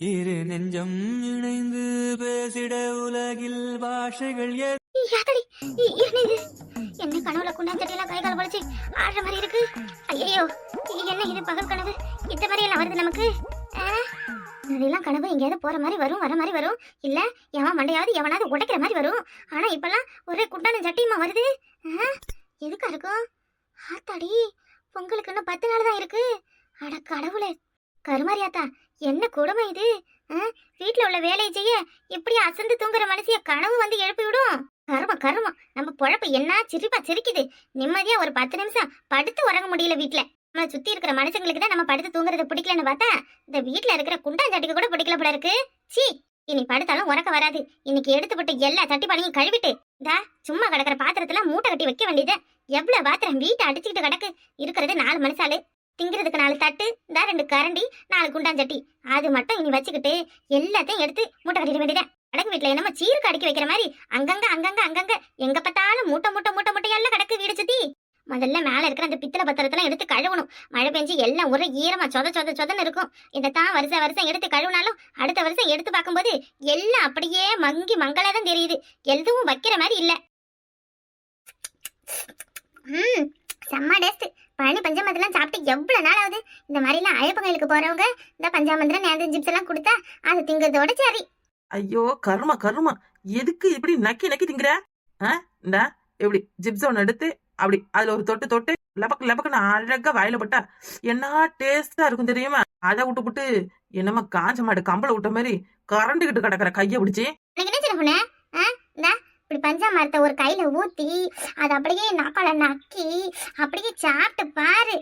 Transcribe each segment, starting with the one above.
இரு நெஞ்சம் இணைந்து பேசிட உலகில் பாஷைகள் என்ன கனவுல குண்டாஞ்சட்டியெல்லாம் கை கால் வலிச்சு ஆடுற மாதிரி இருக்கு? ஐயோ என்ன இது? பகல் கனவு. இந்த மாதிரி எல்லாம் வருது நமக்கு? இதெல்லாம் கனவு எங்கேயாவது போற மாதிரி வரும் வர மாதிரி வரும். இல்ல எவன் மண்டையாவது எவனாவது உடைக்கிற மாதிரி வரும். ஆனா இப்பெல்லாம் ஒரே குண்டான சட்டியுமா வருது? எதுக்கா இருக்கும்? ஆத்தாடி பொங்கலுக்கு இன்னும் பத்து நாள் தான் இருக்கு. அட கடவுளே. கருமாரியாத்தா என்ன கொடுமை இது? ஆ? உள்ள வேலையை செய்ய இப்படி அசந்து தூங்குற மனுஷிய கனவு வந்து எழுப்பி விடும். கருமம் கருமம் நம்ம பொழப்பு என்ன சிரிப்பா சிரிக்குது. நிம்மதியா ஒரு பத்து நிமிஷம் படுத்து உறங்க முடியல வீட்டுல நம்ம சுத்தி இருக்கிற மனுஷங்களுக்கு தான் நம்ம படுத்து தூங்குறது பிடிக்கலன்னு பார்த்தா இந்த வீட்ல இருக்கிற குண்டாஞ்சாட்டிக்கு கூட பிடிக்கல போல இருக்கு. சி இனி படுத்தாலும் உறக்க வராது. இன்னைக்கு எடுத்துப்பட்டு எல்லா தட்டி பணியும் கழுவிட்டு தா சும்மா கிடக்கிற பாத்திரத்துல மூட்டை கட்டி வைக்க வேண்டியது. எவ்வளவு பாத்திரம் வீட்டை அடிச்சுக்கிட்டு கிடக்கு? இருக்கிறது நாலு மனுஷாலு திங்கிறதுக்கு நாலு தட்டு இந்த ரெண்டு கரண்டி நாலு குண்டாஞ்சட்டி. அது மட்டும் இனி வச்சுக்கிட்டு எல்லாத்தையும் எடுத்து மூட்டை கட்டிட வேண்டியதா அடகு வீட்டுல என்னமோ சீருக்கு அடிக்க வைக்கிற மாதிரி அங்கங்க அங்கங்க அங்கங்க எங்க பார்த்தாலும் மூட்டை மூட்டை மூட்டை மூட்டையெல்லாம் கிடக்கு வீடு சுத்தி. முதல்ல மேல இருக்கிற அந்த பித்தளை பத்திரத்தெல்லாம் எடுத்து கழுவணும். மழை பெஞ்சு எல்லாம் ஒரே ஈரமா சொத சொத சொதன்னு இருக்கும். இதைத்தான் வருஷம் வருஷம் எடுத்து கழுவினாலும் அடுத்த வருஷம் எடுத்து பார்க்கும்போது எல்லாம் அப்படியே மங்கி மங்களாதான் தெரியுது. எதுவும் வைக்கிற மாதிரி இல்லை. ம் செம்ம டேஸ்ட் பழனி பஞ்சாமந்தெல்லாம் சாப்பிட்டு எவ்வளவு நாள் ஆகுது? இந்த மாதிரிலாம் அழப்பங்களுக்கு போறவங்க இந்த பஞ்சாமந்திரம் நேந்திரம் ஜிப்ஸ் எல்லாம் கொடுத்தா அது திங்கிறதோட சரி. ஐயோ கருமா கருமா. எதுக்கு இப்படி நக்கி நக்கி திங்கிற? ஆ? இந்தா எப்படி ஜிப்ஸோன் எடுத்து அப்படி அதுல ஒரு தொட்டு தொட்டு லபக்கு லபக்குன்னு அழகா வாயில போட்டா என்ன டேஸ்டா இருக்கும் தெரியுமா? அதை விட்டு விட்டு என்னமா காஞ்ச மாடு கம்பளை விட்ட மாதிரி கரண்டுகிட்டு கிடக்குற கைய பிடிச்சி. ஆ இப்படி பஞ்சாமரத்தை ஒரு கையில ஊத்தி அதை அப்படியே நாக்கால நக்கி அப்படியே சாப்பிட்டு பாரு.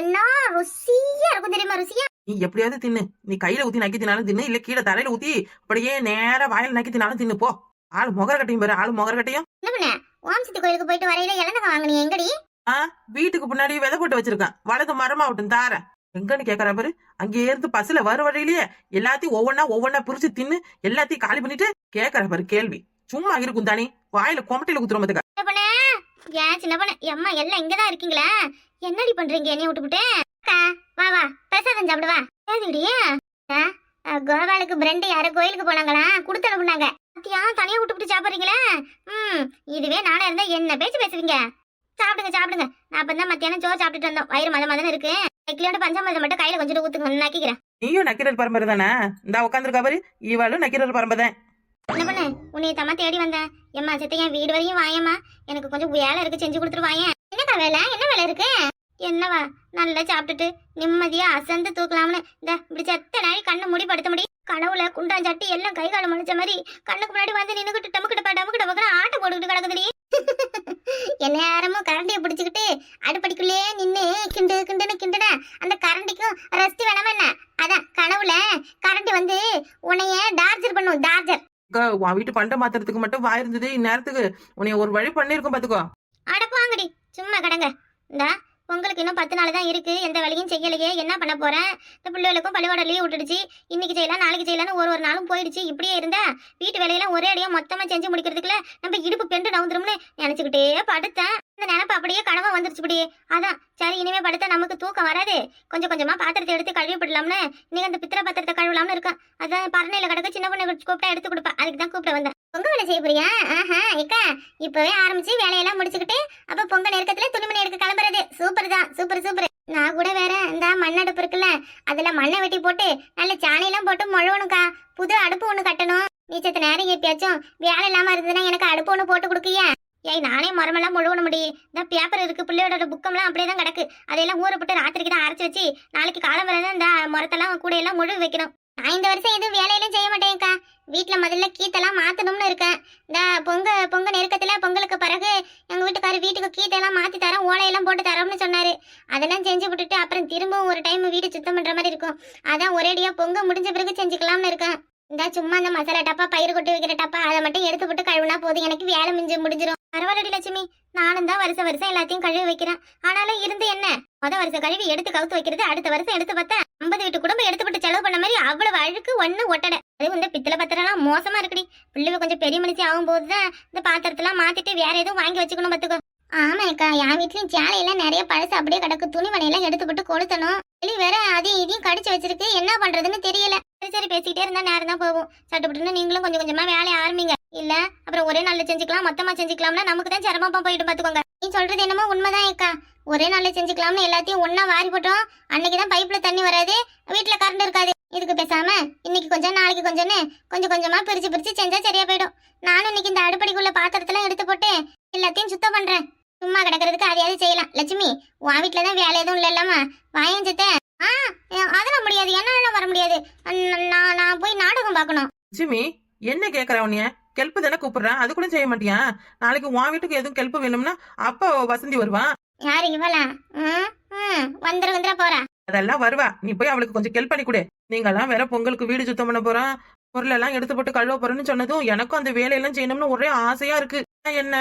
என்ன ருசியா இருக்கும் தெரியுமா ருசியா? நீ எப்படியாவது தின்னு. நீ கையில ஊத்தி நக்கி தின்னாலும் தின்னு. இல்ல கீழே தரையில ஊத்தி அப்படியே நேரா வாயில நக்கி தின்னாலும் தின்னு. போ. ஆளு முகர கட்டையும் பாரு. ஆளு முகர கட்டையும். என்ன பண்ண? ஓம்சக்தி கோயிலுக்கு போயிட்டு வரையில இழந்தக வாங்கினீ எங்கடி? வீட்டுக்கு பின்னாடி விதை போட்டு வச்சிருக்கேன். வலது மரமாவட்டும் தார. எங்கன்னு கேக்குறா பாரு. அங்கே இருந்து பஸ்ல வர வழியிலேயே எல்லாத்தையும் ஒவ்வொன்னா ஒவ்வொன்னா பிரிச்சு தின்னு எல்லாத்தையும் காலி பண்ணிட்டு கேக்குற பாரு கேள்வி. சும்மா இருக்கும் தானே வாயில கொமட்டையில சின்ன பொண்ணு ஏன் சின்ன பொண்ணு? எம்மா எல்லாம் இங்கதான் இருக்கீங்களா? என்னடி பண்றீங்க என்னைய விட்டுப்புட்டு அக்கா வா வா பிரசாதம் சாப்பிடு வா. ஏதுடியா கோபாலுக்கு பிரெண்டு யாரோ கோயிலுக்கு போனாங்களா? கொடுத்து அனுப்புனாங்க. பாத்தியா தனியா விட்டுப்புட்டு சாப்பிடுறீங்களா? ம் இதுவே நானா இருந்தா என்ன பேச்சு பேசுவீங்க? சாப்பிடுங்க சாப்பிடுங்க. நான் அப்பதான் மத்தியானம் சோறு சாப்பிட்டுட்டு வந்தோம். வயிறு மத மதன்னு இருக்கு. கிலோட பஞ்சாமிரதம் மட்டும் கையில கொஞ்சம் ஊத்துங்க. நக்கிக்கிறேன். நீயும் நக்கீரர் பரம்பரை தானே? இந்த உட்காந்துருக்கா பாரு. இவாளும் நக்கீரர் பரம்பரை தான். என்ன பண்ண? உன்னை தம்மா தேடி வந்தேன் எம்மா சித்த என் வீடு வரையும் வாயம்மா. எனக்கு கொஞ்சம் வேலை இருக்கு செஞ்சு கொடுத்துட்டு வாயேன். என்னக்கா வேலை? என்ன வேலை இருக்கு? என்னவா? நல்லா சாப்பிட்டுட்டு நிம்மதியா அசந்து தூக்கலாம்னு. இந்த இப்படி செத்த நாய் கண்ணை முடி படுத்த முடி கனவுல குண்டாஞ்சட்டி எல்லாம் கை காலம் முளைச்ச மாதிரி கண்ணுக்கு முன்னாடி வந்து நின்னுக்கிட்டு டமுக்கிட்ட டமுக்கிட்ட பக்கம் ஆட்டை போட்டுக்கிட்டு கிடக்குதுடி. என்ன நேரமும் கரண்டியை பிடிச்சிக்கிட்டு அடுப்படிக்குள்ளே நின்று கிண்டு கிண்டுன்னு கிண்டுன. அந்த கரண்டிக்கும் ரஸ்தி வேணாம என்ன? அதான் கனவுல கரண்டி வந்து உன்னைய டார்ஜர் பண்ணும் டார்ஜர் உன் வீட்டு பண்டை மாத்துறதுக்கு மட்டும் வாயிருந்தது இந்நேரத்துக்கு. உன்னைய ஒரு வழி பண்ணிருக்கும் பாத்துக்கோ. அடப்பாங்கடி சும்மா கடங்க. இந்தா உங்களுக்கு இன்னும் பத்து நாள் தான் இருக்கு. எந்த வேலையும் செய்யலையே. என்ன பண்ண போறேன் இந்த பிள்ளைகளுக்கும் பள்ளிவாட லீவ் விட்டுடுச்சு. இன்னைக்கு செய்யலாம் நாளைக்கு செய்யலாம்னு ஒரு ஒரு நாளும் போயிடுச்சு. இப்படியே இருந்தா வீட்டு வேலையெல்லாம் ஒரே அடியா மொத்தமா செஞ்சு முடிக்கிறதுக்குள்ள நம்ம இடுப்பு பெண்டு நவுந்துரும்னு நினைச்சுக்கிட்டே படுத்தேன். இந்த நினப்பு அப்படியே கனவா வந்துருச்சு இப்படி. அதான். சரி இனிமே படுத்தா நமக்கு தூக்கம் வராது. கொஞ்சம் கொஞ்சமா பாத்திரத்தை எடுத்து கழுவி போடலாம்னு இன்னைக்கு அந்த பித்திர பாத்திரத்தை கழுவலாம்னு இருக்கேன். அதான் பரணையில கிடக்க சின்ன பொண்ணு கூப்பிட்டா எடுத்து கொடுப்பா. அதுக்கு தான் கூப்பிட வந்தேன். பொங்க வேலை செய்ய போறியா? ஆஹா ஏக்கா இப்பவே ஆரம்பிச்சு வேலையெல்லாம் முடிச்சுக்கிட்டு அப்ப பொங்க நெருக்கத்துல துணிமணி எடுக்க கிளம்புறது. சூப்பர் தான். Super super. நான் கூட வேற இந்த மண்ணடுப்பு இருக்குல்ல அதுல மண்ணை வெட்டி போட்டு நல்ல சாணியெல்லாம் போட்டு முழவணுக்கா புது அடுப்பு ஒண்ணு கட்டணும். நீச்சத்து நேரம் எப்பயாச்சும் வேலை இல்லாம இருந்ததுன்னா எனக்கு அடுப்பு ஒண்ணு போட்டு கொடுக்கியா? ஏய் நானே மரமெல்லாம் முழுவன முடியும் இந்த பேப்பர் இருக்கு பிள்ளையோட புக்கம்லாம் அப்படியே தான் கிடக்கு. அதையெல்லாம் ஊற போட்டு ராத்திரிக்கு தான் அரைச்சி வச்சு நாளைக்கு காலம் வரதான் இந்த மரத்தெல்லாம் கூட எல்லாம் முழு வைக்கணும். நான் இந்த வருஷம் எதுவும் வேலையெல்லாம் செய்ய மாட்டேன்க்கா வீட்டில் முதல்ல கீத்தெல்லாம் மாற்றணும்னு இருக்கேன். இந்த பொங்க பொங்க நெருக்கத்தில் பொங்கலுக்கு பிறகு எங்கள் வீட்டுக்காரர் வீட்டுக்கு கீத்தெல்லாம் மாற்றி தரோம் ஓலையெல்லாம் போட்டு தரோம்னு சொன்னார். அதெல்லாம் செஞ்சு விட்டுட்டு அப்புறம் திரும்பவும் ஒரு டைம் வீடு சுத்தம் பண்ணுற மாதிரி இருக்கும். அதான் ஒரேடியாக பொங்க முடிஞ்ச பிறகு செஞ்சுக்கலாம்னு இருக்கேன். இந்த சும்மா அந்த மசாலா டப்பா பயிர் கொட்டி வைக்கிற டப்பா அதை மட்டும் எடுத்து போட்டு கழுவுனா போதும். எனக்கு வேலை மிஞ்சு முடிஞ்சிடும் பரவாயில்லடி லட்சுமி. நானும் தான் வருஷம் வருஷம் எல்லாத்தையும் கழுவி வைக்கிறேன். ஆனாலும் இருந்து என்ன? முத வருஷம் கழுவி எடுத்து கவுத்து வைக்கிறது அடுத்த வருஷம் எடுத்து பார்த்தா ஐம்பது வீட்டு குடும்பம் எடுத்துப்பட்டு செலவு பண்ண மாதிரி அவ்வளவு அழுக்கு ஒண்ணு ஒட்டடை அது வந்து பித்தளை பத்திரம்லாம் மோசமா இருக்குடி. பிள்ளைவ கொஞ்சம் பெரிய மனுஷி ஆகும் போதுதான் இந்த பாத்திரத்தெல்லாம் மாத்திட்டு வேற எதுவும் வாங்கி வச்சுக்கணும் பாத்துக்கோ. ஆமாக்கா என் வீட்லயும் சேலையெல்லாம் நிறைய பழசு அப்படியே கிடக்கு. துணி மணியெல்லாம் எடுத்து போட்டு கொளுத்தணும். எலி வேற அதையும் இதையும் கடிச்சு வச்சிருக்கு. என்ன பண்றதுன்னு தெரியல. சரி சரி பேசிக்கிட்டே இருந்தா நேரம் தான் போகும். சட்டுப்பட்டுன்னு நீங்களும் கொஞ்சம் கொஞ்சமா வேலையை ஆரம்பிங்க. இல்ல அப்புறம் ஒரே நாள்ல செஞ்சுக்கலாம் மொத்தமா செஞ்சுக்கலாம்னா நமக்கு தான் சிரமமா போயிட்டு பாத்துக்கோங்க. நீ சொல்றது என்னமோ உண்மைதான் ஏக்கா ஒரே நாள்ல செஞ்சுக்கலாம்னு எல்லாத்தையும் ஒன்னா வாரி போட்டோம். அன்னைக்கு தான் பைப்ல தண்ணி வராது வீட்டுல கரண்ட் இருக்காது. இதுக்கு பேசாம இன்னைக்கு கொஞ்சம் நாளைக்கு கொஞ்சம்னு கொஞ்சம் கொஞ்சமா பிரிச்சு பிரிச்சு செஞ்சா சரியா போயிடும். நானும் இன்னைக்கு இந்த அடுப்படிக்குள்ள பாத்திரத்தெல்லாம் எடுத்து போட்டு எல்லாத்தையும் சுத்தம் பண்றேன். சும்மா கிடக்கிறதுக்கு அதையாவது செய்யலாம். லட்சுமி உன் வீட்டுல தான் வேலை எதுவும் இல்ல இல்லாம வாயன் ஆ அதெல்லாம் முடியாது. என்னால வர முடியாது? நான் நான் போய் நாடகம் பார்க்கணும். ஜிமி என்ன கேக்குற உன்னைய? கெல்ப்பு தானே கூப்பிடுறேன்? அது கூட செய்ய மாட்டியா? நாளைக்கு உன் வீட்டுக்கு எதுவும் கெல்ப்பு வேணும்னா அப்ப வசந்தி வருவான் யாரு இவளா? ம் ம் வந்துட வந்துட போறா அதெல்லாம் வருவா. நீ போய் அவளுக்கு கொஞ்சம் கெல்ப் பண்ணி கொடு. நீங்கெல்லாம் வேற பொங்கலுக்கு வீடு சுத்தம் பண்ண போறோம் பொருள் எல்லாம் எடுத்து போட்டு கழுவ போறேன்னு சொன்னதும் எனக்கும் அந்த வேலையெல்லாம் செய்யணும்னு ஒரே ஆசையா இருக்கு. என்ன?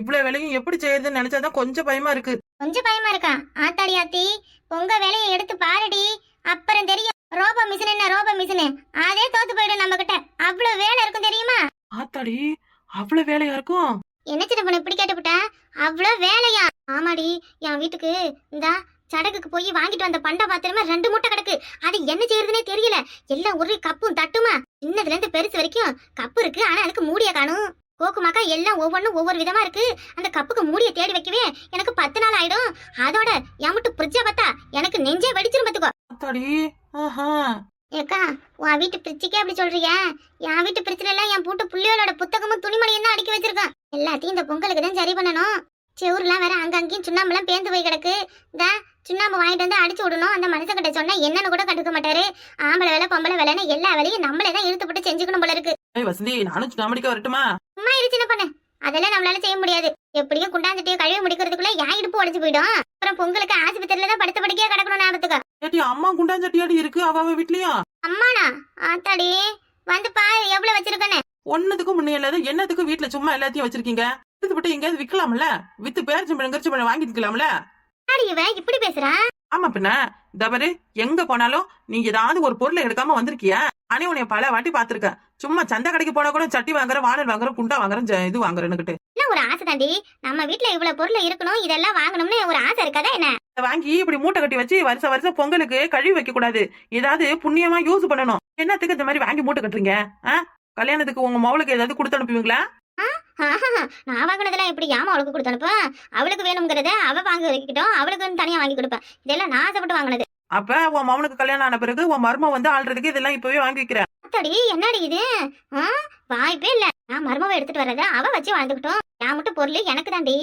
இவ்வளவு வேலையும் எப்படி செய்யறதுன்னு நினைச்சாதான் கொஞ்சம் பயமா இருக்கு. கொஞ்சம் பயமா இருக்கா? ஆத்தாடி ஆத்தி உங்க வேலையை எடுத்து பாருடி. அப்புறம் தெரியும். ரோபோ மிஷின் என்ன? Robo machine. அதே தோத்து போயிடும் நம்ம கிட்ட அவ்வளவு வேலை ஆத்தாடி அவ்வளவு வேலையா இருக்கும்? என்ன சின்ன பொண்ணு இப்படி கேட்டுவிட்ட அவ்வளவு வேலையா? ஆமாடி என் வீட்டுக்கு இந்த சடகுக்கு போய் வாங்கிட்டு வந்த பண்ட பாத்திரமே ரெண்டு மூட்டை கிடக்கு. அது என்ன செய்யறதுனே தெரியல. எல்லாம் ஒரே கப்பும் தட்டுமா? சின்னதுல இருந்து பெருசு வரைக்கும் கப்பு இருக்கு ஆனா அதுக்கு மூடிய காணும். கோக்குமாக்கா எல்லாம் ஒவ்வொன்றும் ஒவ்வொரு விதமா இருக்கு. அந்த கப்புக்கு மூடிய தேடி வைக்கவே எனக்கு பத்து நாள் ஆயிடும். அதோட என்கிட்ட பிரிட்ஜ பார்த்தா எனக்கு நெஞ்சே வெடிச்சிரும் பாத்துக்கோ. ஏக்கா உன் வீட்டு பிரிட்ஜுக்கே அப்படி சொல்றீங்க? என் வீட்டு பிரிட்ஜ்ல எல்லாம் என் பூட்டு புள்ளியோட புத்தகமும் துணிமணியும் தான் அடுக்கி வச்சிருக்கேன். எல்லாத்தையும் இந்த பொங்கலுக்கு தான் சரி பண்ணணும். செவுருலாம் வேற அங்க அங்கேயும் சுண்ணாம்பெல்லாம் பேந்து போய் கிடக்கு. இந்த சுண்ணாம்பு வாங்கிட்டு வந்து அடிச்சு விடணும். அந்த மனுஷன் கிட்ட சொன்னா என்னன்னு கூட கண்டுக்க மாட்டாரு. ஆம்பளை வேலை பொம்பளை வேலைன்னு எல்லா வேலையும் நம்மளே தான் இழுத்து போட்டு செஞ்சுக்கணும் போல இருக்கு. வசந்தி நானும் சுண்ணாமடிக்க வரட்டுமா? சும்மா இரு சின்ன பண்ணு. அதெல்லாம் நம்மளால செய்ய முடியாது. எப்படியும் குண்டாந்துட்டியோ கழுவி முடிக்கிறதுக்குள்ள என் இடுப்பு உடஞ்சு போயிடும். அப்புறம் பொங்கலுக்கு ஆஸ்பத்திரியில தான் படுத்த படுக்கையா கிடக்கணும் ஞாபகத்துக்கு. ஏட்டி அம்மா குண்டாஞ்சட்டியாடி இருக்கு அவ அவ வீட்லயும் அம்மாடா ஆத்தாடி வந்து பாரு எவ்வளவு வச்சிருக்கேன்னு. ஒன்னதுக்கும் முன்னே இல்லாத என்னத்துக்கு வீட்ல சும்மா எல்லாத்தையும் வச்சிருக்கீங்க? எடுத்து போட்டு எங்கேயாவது விக்கலாம்ல? வித்து பேரிச்சம்பழம் கரிச்சம்பழம் வாங்கிக்கலாம்ல யாரு இவன் இப்படி பேசுறா? ஆமா பின்ன தவறு எங்க போனாலும் நீ ஏதாவது ஒரு பொருளை எடுக்காம வந்திருக்கியா? அனே உன்னை பல வாட்டி பாத்திருக்க சும்மா சந்தை கடைக்கு போனா கூட சட்டி வாங்குற வானல் வாங்குற குண்டா வாங்குறேன் ஜ- இது வாங்குறேன்னுகிட்டு என்ன ஒரு ஆசை தாண்டி? நம்ம வீட்ல இவ்வளவு பொருள் இருக்கணும் இதெல்லாம் வாங்கணும்னு ஒரு ஆசை இருக்காதா என்ன? இதை வாங்கி இப்படி மூட்டை கட்டி வச்சு வருஷ வருஷம் பொங்கலுக்கு கழுவி வைக்க கூடாது. ஏதாவது புண்ணியமா யூஸ் பண்ணணும். என்னத்துக்கு இந்த மாதிரி வாங்கி மூட்டை கட்டுறீங்க? கல்யாணத்துக்கு உங்க மவளுக்கு ஏதாவது கொடுத்து அனுப்புவீங்களா? நான் வாங்கினதெல்லாம் எப்படி ஏமா அவளுக்கு கொடுத்து அனுப்பேன் அவளுக்கு வேணுங்கிறத அவ வாங்கி வைக்கட்டும். அவளுக்கு தனியா வாங்கி கொடுப்பேன் இதெல்லாம் நான் ஆசைப்பட்டு வாங்கினது. அப்ப உன் மவனுக்கு கல்யாணம் ஆன பிறகு உன் மரும வந்து ஆள்றதுக்கு இதெல்லாம் இப்பவே வாங்கி வைக்கிறேன் அத்தடி என்னடி இது? வாய்ப்பே இல்ல. நான் மருமவை எடுத்துட்டு வர்றத அவ வச்சு வாழ்ந்துக்கிட்டோம். நான் மட்டும் பொருள் எனக்கு தாண்டி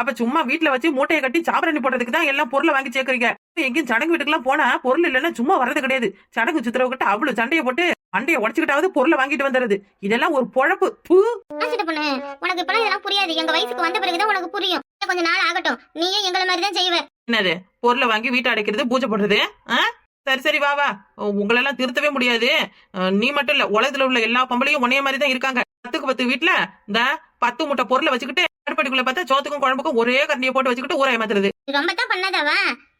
அப்ப சும்மா வீட்ல வச்சு மூட்டையை கட்டி சாப்பிரணி போடுறதுக்கு தான் எல்லாம் பொருளை வாங்கி சேர்க்கறீங்க. எங்கேயும் சடங்கு வீட்டுக்குலாம் போனா பொருள் இல்லைன்னா சும்மா வர்றது கிடையாது. சடங்கு சுத்துறவு கிட்ட அவ்வளவு சண்டையை போட்டு மண்டையை உடச்சுக்கிட்டாவது பொருளை வாங்கிட்டு வந்துடுறது. இதெல்லாம் ஒரு பொழப்பு. பொண்ணு உனக்கு இப்பெல்லாம் இதெல்லாம் புரியாது. எங்க வயசுக்கு வந்த பிறகுதான் உனக்கு புரியும். கொஞ்ச நாள் ஆகட்டும். நீயும் எங்களை மாதிரி தான் செய்வ. என்னது? பொருளை வாங்கி வீட்டை அடைக்கிறது பூஜை போடுறது? சரி சரி வா வா. உங்களெல்லாம் திருத்தவே முடியாது. நீ மட்டும் இல்ல உலகத்துல உள்ள எல்லா பொம்பளையும் உன்னைய மாதிரி தான் இருக்காங்க. பத்துக்கு பத்து வீட்டுல இந்த பத்து முட்டை பொருளை வச்சுக்கிட்டு அடுப்படிக்குள்ள பார்த்தா சோத்துக்கும் குழம்புக்கும் ஒரே கரண்டியை போட்டு வச்சுக்கிட்டு ஊரை ஏமாத்துறது. ரொம்ப தான் பண்ணாதவ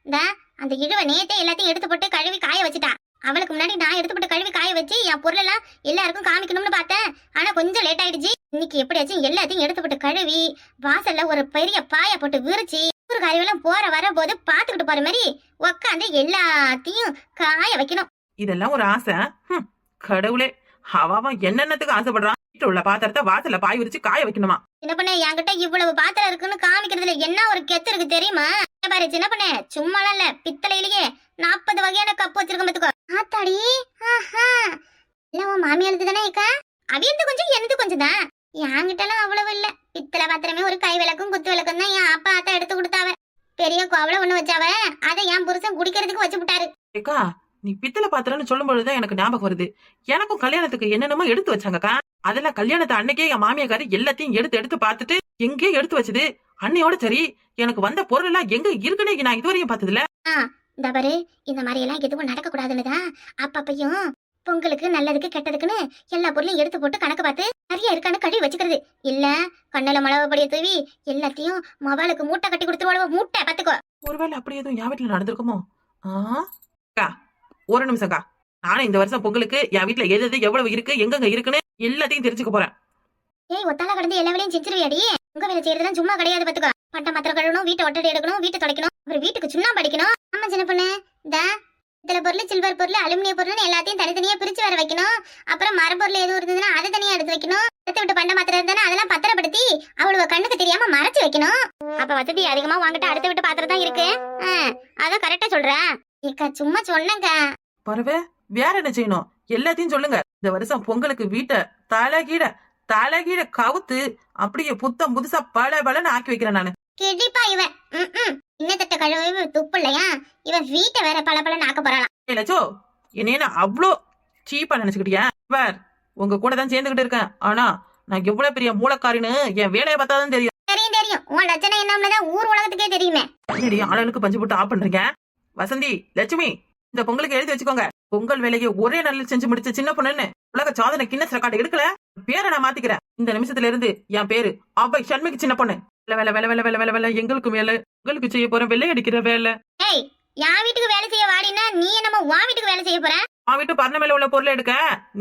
இந்த அந்த இழுவ நேத்தே எல்லாத்தையும் எடுத்து போட்டு கழுவி காய வச்சுட்டா. அவளுக்கு முன்னாடி நான் எடுத்து போட்டு கழுவி காய வச்சு என் பொருளெல்லாம் எல்லாருக்கும் காமிக்கணும்னு பார்த்தேன். ஆனா கொஞ்சம் லேட் ஆயிடுச்சு. இன்னைக்கு எப்படியாச்சும் எல்லாத்தையும் எடுத்து போட்டு கழுவி வாசல்ல ஒரு பெரிய பாய போட்டு விரிச்சு ஒரு காரியெல்லாம் போற வர போது பாத்துக்கிட்டு போற மாதிரி உக்காந்து எல்லாத்தையும் காய வைக்கணும். இதெல்லாம் ஒரு ஆசை. கடவுளே. அவன் என்னென்னத்துக்கு ஆசைப்படுறான் வீட்டுல உள்ள பாத்திரத்தை வாசல்ல பாய் விரிச்சு காய வைக்கணுமா? சின்ன பண்ண என்கிட்ட இவ்வளவு பாத்திரம் இருக்குன்னு காமிக்கிறதுல என்ன ஒரு கெத்து இருக்கு தெரியுமா? பாரு சின்ன பண்ண சும்மாலாம் இல்ல பித்தளையிலேயே நாற்பது வகையான கப்பு வச்சிருக்க பாத்துக்கோ. ஆத்தாடி இல்ல உன் மாமியாளுக்கு தானே அக்கா அவியந்து கொஞ்சம் எனது கொஞ்சம் தான். என்கிட்டலாம் அவ்வளவு இல்ல. பித்தளை பாத்திரமே ஒரு கை விளக்கும் குத்து விளக்கும் தான் என் அப்பா அத்தா எடுத்து கொடுத்தாவ. பெரிய கோவல ஒண்ணு வச்சாவ. அதை என் புருஷன் குடிக்கிறதுக்கு வச்சு விட்டாரு. நீ பித்தளை பாத்திரம்னு சொல்லும் பொழுதுதான் எனக்கு ஞாபகம் வருது. எனக்கும் கல்யாணத்துக்கு என்னென்னமோ எடுத்து வச்சாங்கக்கா. அதெல்லாம் கல்யாணத்தை அன்னைக்கே என் மாமியாக்காரி எல்லாத்தையும் எடுத்து எடுத்து பார்த்துட்டு எங்கேயோ எடுத்து வச்சது. அன்னையோட சரி எனக்கு வந்த பொருள் எல்லாம் எங்க இருக்குன்னு நான் இதுவரையும் பார்த்ததுல இந்த பாரு இந்த மாதிரி எல்லாம் எதுவும் நடக்க கூடாதுன்னு தான் அப்பப்பையும் பொங்கலுக்கு நல்லதுக்கு கெட்டதுக்குன்னு எல்லா பொருளையும் எடுத்து போட்டு கணக்கு பார்த்து நிறைய இருக்கான்னு கழுவி வச்சுக்கிறது. இல்ல கண்ணுல மிளகு பொடியை தூவி எல்லாத்தையும் மொபைலுக்கு மூட்டை கட்டி கொடுத்துருவாளவோ? மூட்டை பாத்துக்கோ ஒருவேளை அப்படி எதுவும் என் வீட்டுல நடந்திருக்குமோ? ஆ? அக்கா ஒரு நிமிஷம்க்கா. நானும் இந்த வருஷம் பொங்கலுக்கு என் வீட்டுல எது எது எவ்வளவு இருக்கு எங்கெங்க இருக்குன்னு எல்லாத்தையும் தெரிஞ்சுக்க போறேன். ஏய் ஒத்தால கடந்து எல்லா வேலையும் செஞ்சிருவியாடி? உங்க வேலை செய்யறதுலாம் சும்மா கிடையாது பாத்துக்கோ. பட்டம் பத்திரம் கழுவணும் வீட்டை ஒட்டடி எடுக்கணும் வீட்டை துடைக்கணும் அப்புறம் வீட்டுக்கு சுண்ணாம்பு அடிக்கணும். ஆமா சின்ன பொண்ணு. இந்த பித்தளை பொருள் சில்வர் பொருள் அலுமினிய பொருள்னு எல்லாத்தையும் தனித்தனியா பிரிச்சு வர வைக்கணும். அப்புறம் மரப்பொருள் எதுவும் இருந்ததுன்னா அதை தனியா எடுத்து வைக்கணும். எடுத்து விட்டு பண்ட மாத்திரம் இருந்தா அதெல்லாம் பத்திரப்படுத்தி அவ்வளவு கண்ணுக்கு தெரியாம மறைச்சு வைக்கணும். அப்ப வசதி அதிகமா வாங்கிட்டு அடுத்த விட்டு பாத்திரம் தான் இருக்கு அதான் கரெக்டா சொல்றேன். ஏக்கா சும்மா சொன்னங்க பரவே வேற என்ன செய்யணும்? எல்லாத்தையும் சொல்லுங்க. இந்த வருஷம் பொங்கலுக்கு வீட்டை தலைகீழ தலைகீழ கவுத்து அப்படியே புத்தம் புதுசா பல பலன்னு ஆக்கி வைக்கிறேன் நானு. கிடிப்பா இவன். இன்னத்தட்ட கழுவு துப்பு இல்லையா இவன் வீட்டை வேற பல பல நாக்க போறாளாம். லட்சோ என்னைய அவ்வளோ சீப்பா நினைச்சுக்கிட்டியா? பார் உங்க கூட தான் சேர்ந்துகிட்டு இருக்கேன். ஆனா நான் எவ்வளவு பெரிய மூலக்காரின்னு என் வேலையை பார்த்தாதான் தெரியும். தெரியும் தெரியும். உன் லட்சணம் என்னம்னதான் ஊர் உலகத்துக்கே தெரியுமே. என்னடி ஆளுக்கு பஞ்சு போட்டு ஆப் பண்றீங்க வசந்தி லட்சுமி இந்த பொங்கலுக்கு எழுதி வச்சுக்கோங்க. பொங்கல் வேலையை ஒரே நாளில் செஞ்சு முடிச்ச சின்ன பொண்ணுன்னு உலக சாதனை கிண்ணஸ் ரெக்கார்டு எடுக்கல? பேரை நான் மாத்திக்கிறேன். இந்த நிமிஷத்துல இருந்து என் பேரு அவ்வை சண்மிக்கு சின்ன பொண்ணு. வேலை வேலை வேலை வேலை வேலை வேலை எங்களுக்கு மேல உங்களுக்கு செய்ய போறேன் வெள்ளை அடிக்கிற வேலை. ஏய் என் வீட்டுக்கு வேலை செய்ய வாடினா நீ என்னமோ உன் வீட்டுக்கு வேலை செய்ய போற? அவன் வீட்டு பரண மேல உள்ள பொருளை எடுக்க.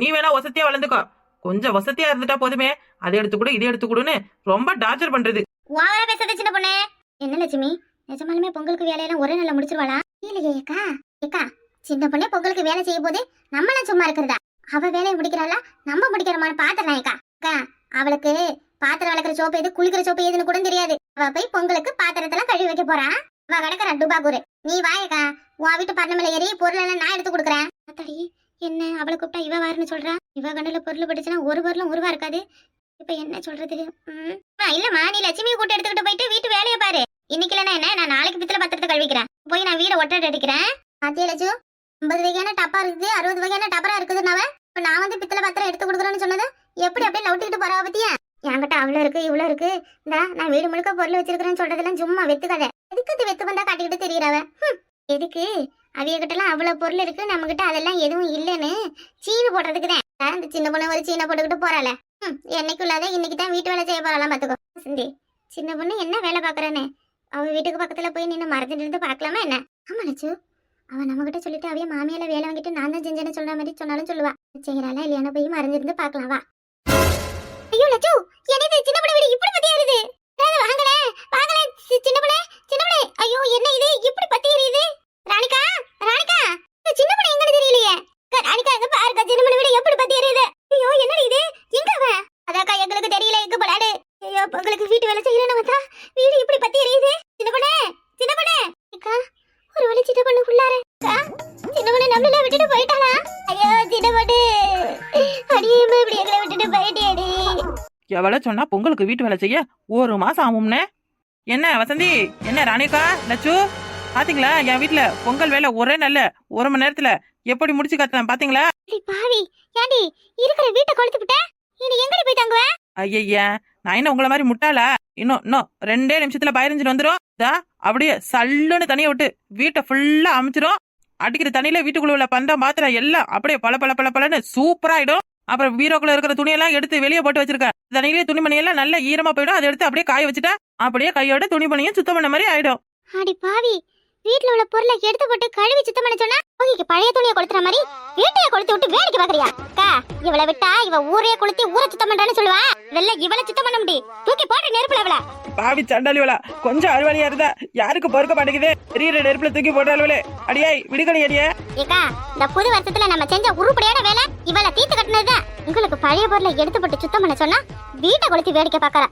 நீ வேணா வசதியா வளர்ந்துக்கோ. கொஞ்சம் வசதியா இருந்துட்டா போதுமே. அதை எடுத்து கொடு இதை எடுத்து கொடுன்னு ரொம்ப டார்ச்சர் பண்றது. ஓவரா பேசாத சின்ன பொண்ணு. என்ன லட்சுமி? நிஜமாலுமே பொங்கலுக்கு வேலையெல்லாம் ஒரே நாள்ல முடிச்சிருவாளா? இல்லையே அக்கா. அக்கா சின்ன பொண்ணே பொங்கலுக்கு வேலை செய்யும் போது நம்மளாம் சும்மா இருக்கிறதா? அவ வேலையை முடிக்கிறாளா? நம்ம முடிக்கிறோமான்னு பாத்திரலாம் அக்கா. அவளுக்கு பாத்திரம் வளர்க்குற சோப்பு எது குளிக்கிற சோப்பு எதுன்னு கூட தெரியாது. அவ போய் பொங்கலுக்கு பாத்திரத்தெல்லாம் கழுவி வைக்க போறா. அவ கிடக்குறா டுபாகூரு. நீ வாயக்கா உன் வீட்டு பரணமலை ஏறி பொருள் எல்லாம் நான் எடுத்து கொடுக்குறேன். அத்தடி என்ன அவளை கூப்பிட்டா இவ வாருன்னு சொல்றா? இவ கண்டுல பொருள் பட்டுச்சுன்னா ஒரு பொருளும் உருவா இருக்காது. இப்ப என்ன சொல்றது இல்லம்மா நீ லட்சுமி கூட்டு எடுத்துக்கிட்டு போயிட்டு வீட்டு வேலையை பாரு. இன்னைக்கு இல்லைன்னா என்ன? நான் நாளைக்கு பித்தளை பத்திரத்தை கழுவிக்கிறேன். போய் நான் வீட ஒட்டடை அடிக்கிறேன். பாத்தியா லட்சு? ஐம்பது வகையான டப்பா இருக்குது. அறுபது வகையான டப்பரா இருக்குதுன்னாவ இப்ப நான் வந்து பித்தளை பத்திரம் எடுத்து கொடுக்குறேன்னு சொன்னது. எப்படி அப்படியே லவுட்டிக்கிட்டு போறா பத்தியா? என்கிட்ட அவ்வளோ இருக்கு இவ்வளோ இருக்கு. இந்தா நான் வீடு முழுக்க பொருள் வச்சிருக்கிறேன்னு சொல்றதெல்லாம் சும்மா வெத்து கதை. எதுக்கு அது வெத்து வந்தா காட்டிக்கிட்டு தெரியறவ ஹம், எதுக்கு? அவியகிட்டலாம் அவ்வளோ பொருள் இருக்கு. நம்ம கிட்ட அதெல்லாம் எதுவும் இல்லைன்னு சீனு போடுறதுக்கு தான். இந்த சின்ன பொண்ணு ஒரு சீனை போட்டுக்கிட்டு போறாள. ம், என்னைக்கு இல்லாத இன்னைக்கு தான் வீட்டு வேலை செய்ய போறாளாம் பாத்துக்கோ. சிந்தி சின்ன பொண்ணு என்ன வேலை பாக்குறேன்னு? அவ வீட்டுக்கு பக்கத்துல போய் நின்று மறந்துட்டு இருந்து பார்க்கலாமா என்ன? ஆமா லட்சு அவ நம்ம கிட்ட சொல்லிட்டு அவைய மாமியால வேலை வாங்கிட்டு நான் தான் செஞ்சேன்னு சொல்ற மாதிரி சொன்னாலும் சொல்லுவா. செய்யறாளா இல்லையான போய் மறந்துருந்து பார்க்கலாம் வா. ஐயோ லட்சு என்னது? சின்ன பிள்ளை இப்படி பத்தி எரியுது ஏய், வாங்களே வாங்களே சின்ன பிள்ளை சின்ன பிள்ளை ஐயோ என்ன இது? இப்படி பத்தி எறியுது ராணிகா ராணிகா சின்ன பிள்ளை எங்கன்னு தெரியலையே. ராணிகா எங்க பாருக்கா. சின்ன பிள்ளை வீடு எப்படி பத்தி எறியுது ஐயோ என்ன இது? எங்க அவ? அதாக்கா எங்களுக்கு தெரியல. எங்க போலாடு ஐயோ உங்களுக்கு வீட்டு வேலை செய்யறேன்னு வந்தா வீடு இப்படி பத்தி எறியுது எவ்வளவு சொன்னா பொங்கலுக்கு வீட்டு வேலை செய்ய ஒரு மாசம் ஆகும்னே? என்ன வசந்தி? என்ன ராணிகா லட்சு பாத்தீங்களா? என் வீட்ல பொங்கல் வேலை ஒரே நல்ல ஒரு மணி நேரத்துல. எப்படி முடிச்சு கத்துனேன் பாத்தீங்களா? பாவி. ஏண்டி இருக்கிற வீட்டை கொளுத்து விட்ட? இனி எங்கடி போய் தங்குவ? ஐயய்யா நான் என்ன உங்கள மாதிரி முட்டாளா? இன்னும் இன்னும் ரெண்டே நிமிஷத்துல பயரிஞ்சிட்டு வந்துரும். இதா அப்படியே சல்லுன்னு தனியை விட்டு வீட்டை ஃபுல்லா அமைச்சிரும். அடிக்கிற தண்ணியில வீட்டுக்குள்ள உள்ள பந்தம் பாத்திரம் எல்லாம் அப்படியே பல பல பல பலன்னு சூப்பரா ஆயிடும். அப்புறம் வீரோக்குள்ள இருக்கிற துணியெல்லாம் எடுத்து வெளியே போட்டு வச்சிருக்க. தண்ணியிலே துணிமணியெல்லாம் நல்லா ஈரமா போயிடும். அதை எடுத்து அப்படியே காய வச்சுட்டா அப்படியே கையோட துணிமணியும் சுத்தம் பண்ண மாதிரி ஆயிடும். அடி பாவி. வீட்ல உள்ள பொருளை எடுத்து போட்டு கழுவி சுத்தம் பண்ண சொன்னா ஓகே பழைய துணியை கொளுத்துற மாதிரி வீட்டையே கொளுத்து விட்டு வேடிக்கை பாக்குறியா? அக்கா இவளை விட்டா இவ ஊரே கொளுத்தி ஊரை சுத்தம் பண்றான்னு சொல்லுவா. வெள்ள இவளை சுத்தம் பண்ண முடி தூக்கி போட்டு நெருப்புல அவள பாவி சண்டாளிவளா கொஞ்சம் அறுவாளியா இருந்தா யாருக்கு பொறுக்க மாட்டேங்குது? எரியற நெருப்புல தூக்கி போட்டாளுவலே அடியாய் விடுகடி அடியே. ஏக்கா இந்த புது வருஷத்துல நம்ம செஞ்ச உருப்படியான வேலை இவளை தீர்த்து கட்டினதுதான். உங்களுக்கு பழைய பொருளை எடுத்து போட்டு சுத்தம் பண்ண சொன்னா வீட்டை கொளுத்தி வேடிக்கை பாக்கறா.